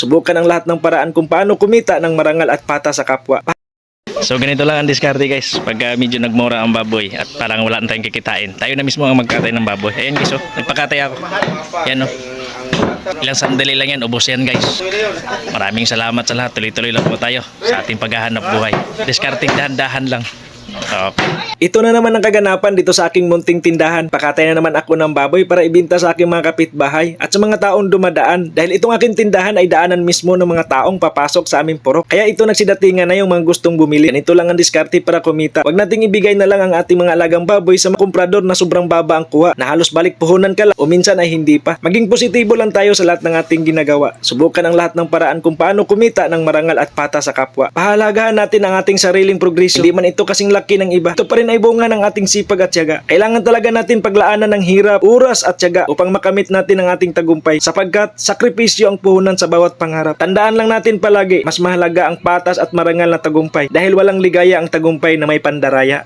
Subukan ang lahat ng paraan kung paano kumita ng marangal at pata sa kapwa. So ganito lang ang diskarte guys. Pagka medyo nagmura ang baboy At parang wala na tayong kikitain Tayo na mismo ang magkatay ng baboy. Ayan guys oh. Nagpakatay ako. Yan oh. Ilang sandali lang yan Ubos yan guys. Maraming salamat sa lahat. Tuloy-tuloy lang po tayo Sa ating paghahanap buhay. Discarding dahan-dahan lang Okay Ito na naman ang kaganapan dito sa aking munting tindahan. Pakatay na naman ako ng baboy para ibinta sa aking mga kapitbahay at sa mga taong dumadaan dahil itong aking tindahan ay daanan mismo ng mga taong papasok sa aming purok. Kaya ito nagsidatingan na yung mga gustong bumili. Ganito lang ang diskarte para kumita. Huwag nating ibigay na lang ang ating mga alagang baboy sa mga kumprador na sobrang baba ang kuha na halos balik puhunan ka lang o minsan ay hindi pa. Maging positibo lang tayo sa lahat ng ating ginagawa. Subukan ang lahat ng paraan kung paano kumita ng marangal at pata sa kapwa. Pahalagahan natin ang ating sariling progresyo. Hindi man ito kasing laki ng iba. Ito pa rin ay bunga ng ating sipag at tiyaga. Kailangan talaga natin paglaanan ng hirap, oras at tiyaga upang makamit natin ang ating tagumpay sapagkat sakripisyo ang puhunan sa bawat pangarap. Tandaan lang natin palagi, mas mahalaga ang patas at marangal na tagumpay dahil walang ligaya ang tagumpay na may pandaraya.